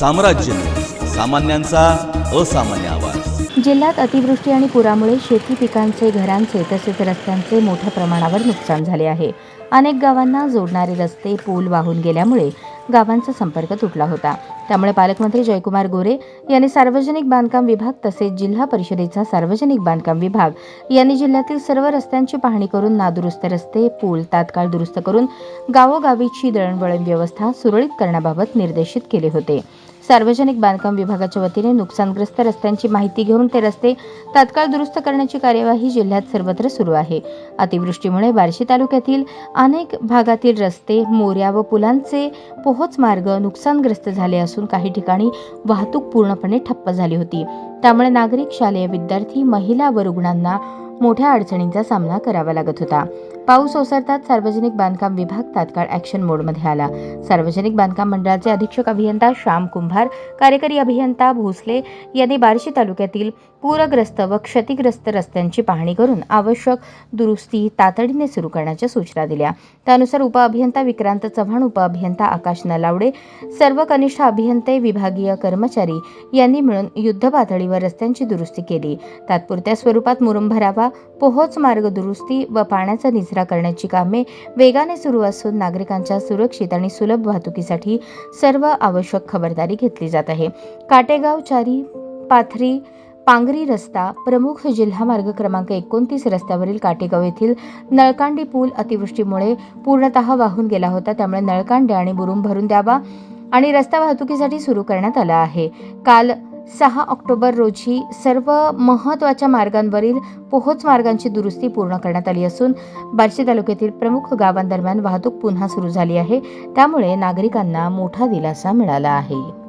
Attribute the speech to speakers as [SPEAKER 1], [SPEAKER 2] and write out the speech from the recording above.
[SPEAKER 1] साम्राज्य. सामान्यांचा असामान्य आवाज.
[SPEAKER 2] जिल्ह्यात अतिवृष्टी आणि पुरामुळे शेती पिकांचे घरांचे तसेच रस्त्यांचे मोठ्या प्रमाणावर नुकसान झाले आहे. अनेक गावांना जोडणारे रस्ते पूल वाहून गेल्यामुळे गावांचा संपर्क तुटला होता. त्यामुळे पालकमंत्री जयकुमार गोरे यांनी सार्वजनिक बांधकाम विभाग तसेच जिल्हा परिषदेचा सार्वजनिक बांधकाम विभाग यांनी जिल्ह्यातील सर्व रस्त्यांची पाहणी करून नादुरुस्त रस्ते पूल तात्काळ दुरुस्त करून गावोगावीची दळणवळण व्यवस्था सुरळीत करण्याबाबत निर्देशित केले होते. सार्वजनिक बांधकाम विभागाच्या वतीने नुकसानग्रस्त रस्त्यांची माहिती घेऊन ते रस्ते तात्काळ दुरुस्त करण्याची कार्यवाही जिल्ह्यात सर्वत्र सुरू आहे. अतिवृष्टीमुळे बार्शी तालुक्यातील अनेक भागातील रस्ते मोऱ्या व पुलांचे पोहोच मार्ग नुकसानग्रस्त झाले असून काही ठिकाणी वाहतूक पूर्णपणे ठप्प झाली होती. त्यामुळे नागरिक शालेय विद्यार्थी महिला व रुग्णांना मोठ्या अडचणींचा सामना करावा लागत होता. पाऊस ओसरताच सार्वजनिक बांधकाम विभाग तात्काळ ॲक्शन मोडमध्ये आला. सार्वजनिक बांधकाम मंडळाचे अधीक्षक अभियंता श्याम कुंभार कार्यकारी अभियंता भोसले यांनी बार्शी तालुक्यातील पूरग्रस्त व क्षतिग्रस्त रस्त्यांची पाहणी करून आवश्यक दुरुस्ती तातडीने सुरू करण्याच्या सूचना दिल्या. त्यानुसार उपअभियंता विक्रांत चव्हाण उपअभियंता आकाश नलावडे सर्व कनिष्ठ अभियंते विभागीय कर्मचारी यांनी मिळून युद्ध व रस्त्यांची दुरुस्ती केली. तात्पुरत्या स्वरूपात मुरुम भरावा पोहोच मार्ग दुरुस्ती व पाण्याचा निचरा करण्याची कामे वेगाने सुरू असून नागरिकांच्या सुरक्षित आणि सुलभ वाहतुकीसाठी सर्व आवश्यक खबरदारी घेतली जात आहे. काटेगाव चारी पाथरी पांगरी रस्ता प्रमुख जिल्हा मार्ग क्रमांक एकोणतीस रस्त्यावरील काटेगाव येथील नळकांडी पूल अतिवृष्टीमुळे पूर्णतः वाहून गेला होता. त्यामुळे नळकांडे आणि बुरुम भरून द्यावा आणि रस्ता वाहतुकीसाठी सुरू करण्यात आला आहे. काल सहा ऑक्टोबर रोजी सर्व महत्त्वाच्या मार्गांवरील पोहोच मार्गांची दुरुस्ती पूर्ण करण्यात आली असून बार्शी तालुक्यातील प्रमुख गावांदरम्यान वाहतूक पुन्हा सुरू झाली आहे. त्यामुळे नागरिकांना मोठा दिलासा मिळाला आहे.